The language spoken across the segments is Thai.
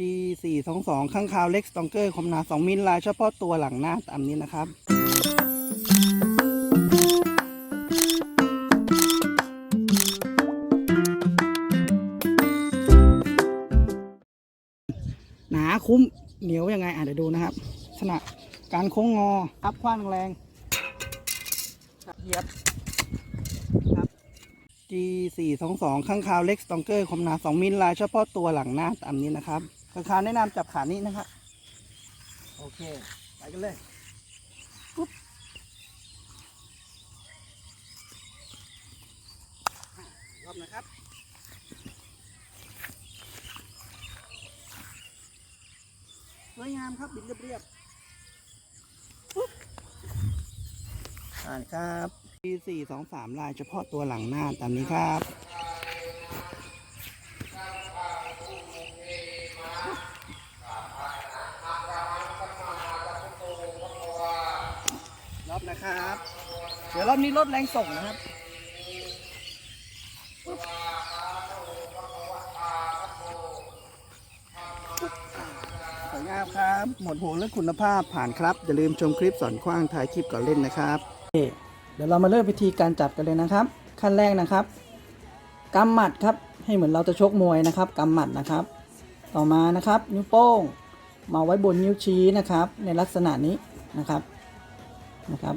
G 4 2 2ข้างคาวเล็กสตองเกอร์ความหนา 2 มิลลายเฉพาะตัวหลังหน้าตามนี้นะครับหนาคุ้มเหนียวยังไงอะเดี๋ยวดูนะครับลักษณะการโค้งงออัพคว้างแรงเหยียบครับ G 4 2 2ข้างคาวเล็กสตองเกอร์ความหนา 2 มิลลายเฉพาะตัวหลังหน้าตามนี้นะครับ ขางคาวแนะนำจับขานี้นะครับ โอเค ไปกันเลยปุ๊บรอบนะครับสวยงามครับบินเรียบๆปุ๊บอ่านครับปีสี่สองสามลายเฉพาะตัวหลังหน้าตามนี้ครับ เดี๋ยวรอบนี้ลดแรงส่งนะครับสวยงามครับ หมดห่วงเรื่องคุณภาพผ่านครับ อย่าลืมชมคลิปสอนคว้างถ่ายคลิปก่อนเล่นนะครับเดี๋ยวเรามาเริ่มวิธีการจับกันเลยนะครับ ขั้นแรกนะครับกำหมัดครับให้เหมือนเราจะชกมวยนะครับกำหมัดนะครับ ต่อมานะครับ นิ้วโป้งมาไว้บนนิ้วชี้นะครับ ในลักษณะนี้นะครับนะครับ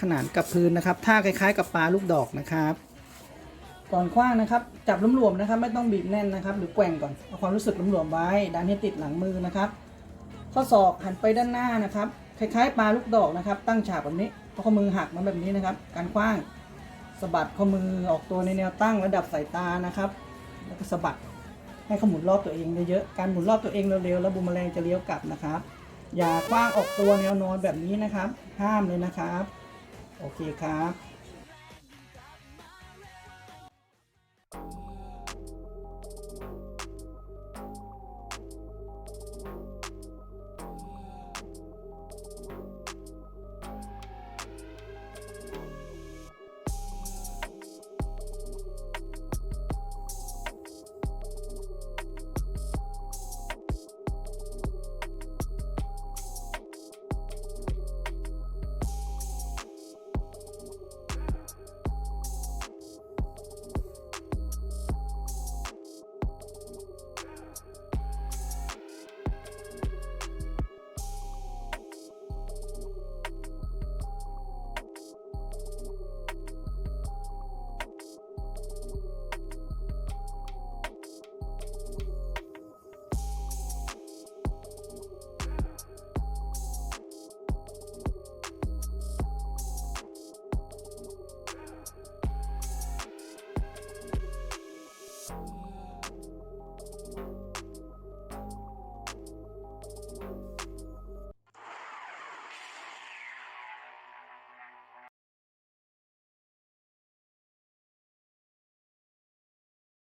ขนานกับพื้นนะครับท่าคล้าย ๆ กับปลาลูกดอกนะครับ ก่อนคว้างนะครับ จับหลวมๆนะครับ ไม่ต้องบีบแน่นนะครับ หรือแกว่งก่อนเอาความรู้สึกหลวมๆไว้ดันให้ติดหลังมือนะครับ ข้อศอกหันไปด้านหน้านะครับ คล้ายๆ ปลาลูกดอกนะครับ ตั้งฉากแบบนี้เอาข้อมือหักมาแบบนี้นะครับ การคว้างสะบัดข้อมือออกตัวในแนวตั้งระดับสายตานะครับ แล้วก็สะบัดให้เขาหมุนรอบตัวเองเยอะๆ การหมุนรอบตัวเองเร็วๆ แล้วบูมแมลงจะเลี้ยวกลับนะครับ อย่าคว้างออกตัวแนวนอนแบบนี้นะครับ ห้ามเลยนะครับ โอเคครับ